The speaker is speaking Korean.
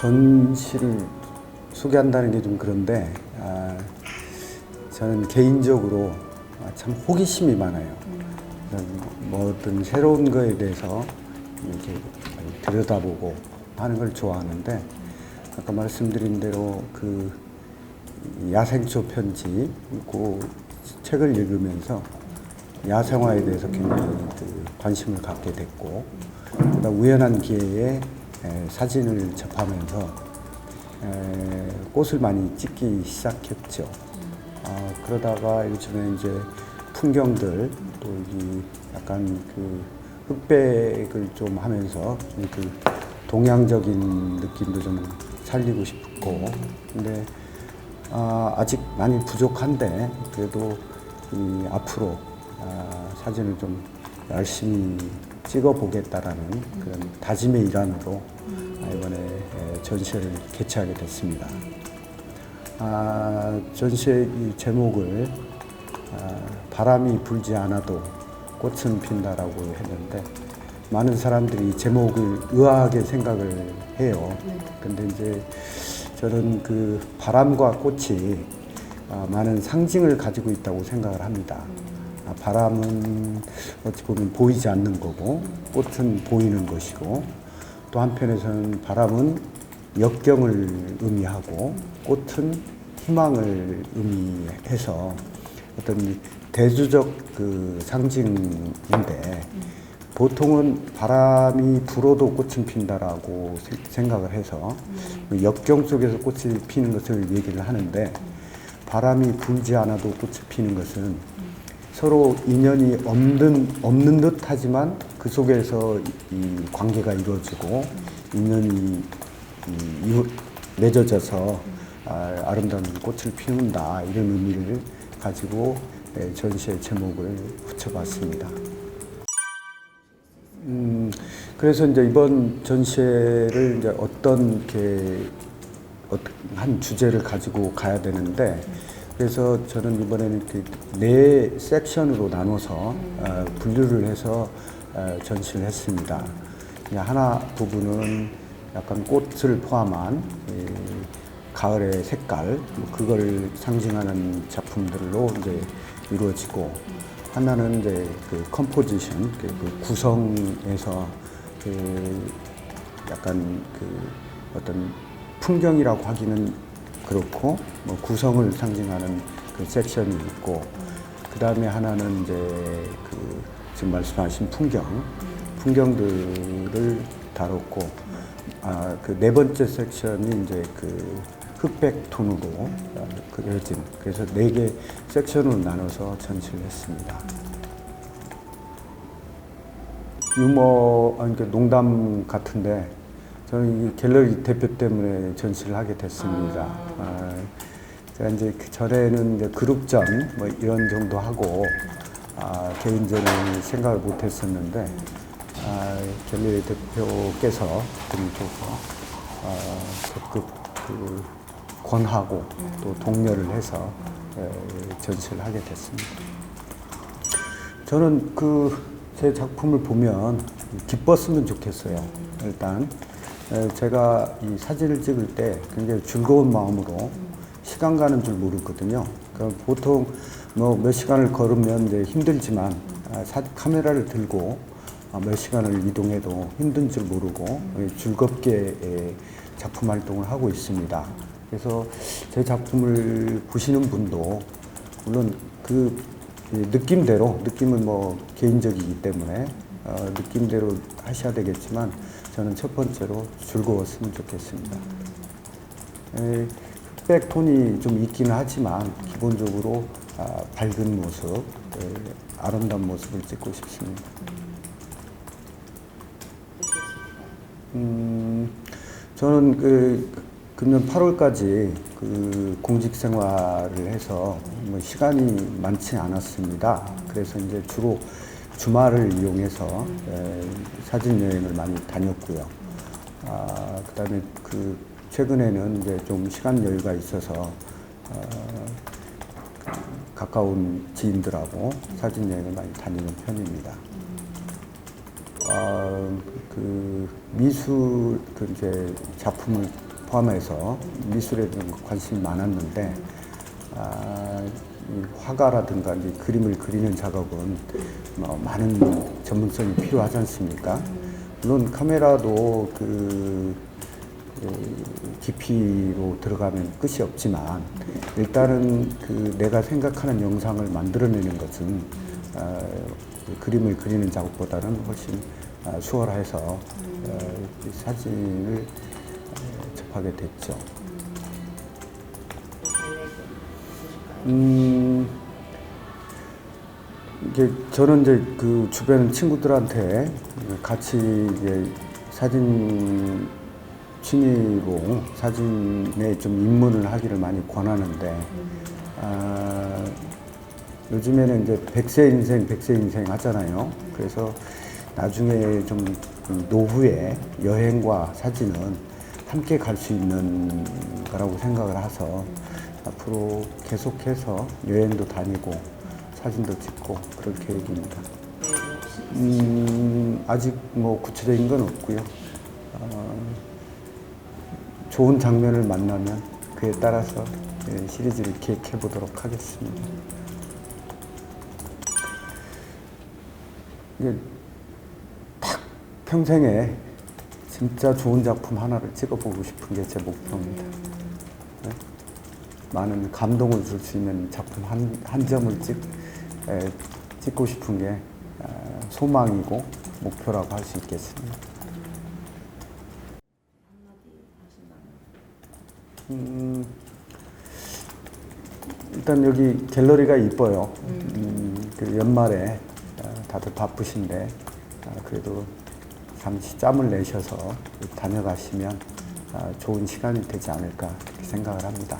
전시를 소개한다는 게 좀 그런데 아, 저는 개인적으로 아, 참 호기심이 많아요. 그래서 뭐든 새로운 거에 대해서 이렇게 들여다보고 하는 걸 좋아하는데 아까 말씀드린 대로 그 야생초 편지 그 책을 읽으면서 야생화에 대해서 굉장히 그 관심을 갖게 됐고 우연한 기회에 에, 사진을 접하면서 에, 꽃을 많이 찍기 시작했죠. 아, 그러다가 요즘에 이제 풍경들 또 이 약간 그 흑백을 좀 하면서 그 동양적인 느낌도 좀 살리고 싶고 근데 아, 아직 많이 부족한데 그래도 이 앞으로 아, 사진을 좀 열심히 찍어 보겠다라는 그런 다짐의 일환으로 아, 이번에 에, 전시회를 개최하게 됐습니다. 아, 전시의 이 제목을 아, 바람이 불지 않아도 꽃은 핀다라고 했는데 많은 사람들이 이 제목을 의아하게 생각을 해요. 근데 이제 저는 그 바람과 꽃이 아, 많은 상징을 가지고 있다고 생각을 합니다. 아, 바람은 어찌 보면 보이지 않는 거고 꽃은 보이는 것이고 또 한편에서는 바람은 역경을 의미하고 꽃은 희망을 의미해서 어떤 이 대주적 그 상징인데 보통은 바람이 불어도 꽃은 핀다라고 세- 생각을 해서 그 역경 속에서 꽃이 피는 것을 얘기를 하는데 바람이 불지 않아도 꽃이 피는 것은 서로 인연이 없는 없는 듯 하지만 그 속에서 이 관계가 이루어지고 인연이 이 맺어져서 아, 아름다운 꽃을 피운다 이런 의미를 가지고 예, 전시의 제목을 붙여봤습니다. 음, 그래서 이제 이번 전시회를 이제 어떤 이렇게 어떤 한 주제를 가지고 가야 되는데 그래서 저는 이번에는 이렇게 네 섹션으로 나눠서 어, 분류를 해서 어, 전시를 했습니다. 하나 부분은 약간 꽃을 포함한 이 가을의 색깔 뭐 그걸 상징하는 작품들로 이제 이루어지고 하나는 이제 그 컴포지션 그, 그 구성에서 그 약간 그 어떤 풍경이라고 하기는 그렇고 뭐 구성을 상징하는 그 섹션이 있고 그 다음에 하나는 이제 그 지금 말씀하신 풍경 풍경들을 다뤘고 아 그 네 번째 섹션이 이제 그 흑백 톤으로 어, 그려진 그래서 네 개 섹션으로 나눠서 전시를 했습니다. 유머 아니 그 농담 같은데 저는 이 갤러리 대표 때문에 전시를 하게 됐습니다. 아, 제가 이제 그 전에는 이제 그룹전 뭐 이런 정도 하고 아, 개인전을 생각을 못 했었는데 아, 갤러리 대표께서 그림 줘서 아, 적극 그 권하고 또 독려를 해서 에, 전시를 하게 됐습니다. 저는 그 제 작품을 보면 기뻤으면 좋겠어요. 일단 에, 제가 이 사진을 찍을 때 굉장히 즐거운 마음으로 시간 가는 줄 모르거든요. 그 보통 뭐 몇 시간을 걸으면 이제 힘들지만 아, 사- 카메라를 들고 아, 몇 시간을 이동해도 힘든 줄 모르고 예, 즐겁게 예, 작품 활동을 하고 있습니다. 그래서 제 작품을 보시는 분도 물론 그이 느낌대로 느낌은 뭐 개인적이기 때문에 어, 느낌대로 하셔야 되겠지만 저는 첫 번째로 즐거웠으면 좋겠습니다. 에, 흑백 톤이 좀 있기는 하지만 기본적으로 아, 밝은 모습, 에, 아름다운 모습을 찍고 싶습니다. 음, 저는 그 금년 8월까지 그 공직 생활을 해서 뭐 시간이 많지 않았습니다. 그래서 이제 주로 주말을 이용해서 에, 사진 여행을 많이 다녔고요. 아, 그다음에 그 최근에는 이제 좀 시간 여유가 있어서 어, 가까운 지인들하고 사진 여행을 많이 다니는 편입니다. 아, 그 미술 그 이제 작품을 포함해서 미술에 좀 관심이 많았는데 아, 이 화가라든가 이제 그림을 그리는 작업은 뭐 많은 전문성이 필요하지 않습니까? 물론 카메라도 그그 깊이로 들어가면 끝이 없지만 일단은 그 내가 생각하는 영상을 만들어내는 것은 아, 그 그림을 그리는 작업보다는 훨씬 아, 수월해서 어, 이 사진을 어, 접하게 됐죠. 음, 이게 저는 이제 그 주변 친구들한테 같이 이제 사진 취미로 사진에 좀 입문을 하기를 많이 권하는데 아, 요즘에는 이제 백세 인생, 백세 인생 하잖아요. 그래서 나중에 좀그 노후에 여행과 사진은 함께 갈 수 있는 거라고 생각을 해서 앞으로 계속해서 여행도 다니고 사진도 찍고 그럴 계획입니다. 음, 아직 뭐 구체적인 건 없고요. 어, 좋은 장면을 만나면 그에 따라서 예, 시리즈를 기획해 보도록 하겠습니다. 이게 딱 평생에 진짜 좋은 작품 하나를 찍어보고 싶은 게 제 목표입니다. 네? 많은 감동을 줄 수 있는 작품 한, 한 점을 찍, 에, 찍고 싶은 게 아, 소망이고 목표라고 할 수 있겠습니다. 음, 일단 여기 갤러리가 이뻐요. 음, 그 연말에 아, 다들 바쁘신데 아, 그래도 잠시 짬을 내셔서 다녀가시면 아, 좋은 시간이 되지 않을까 생각을 합니다.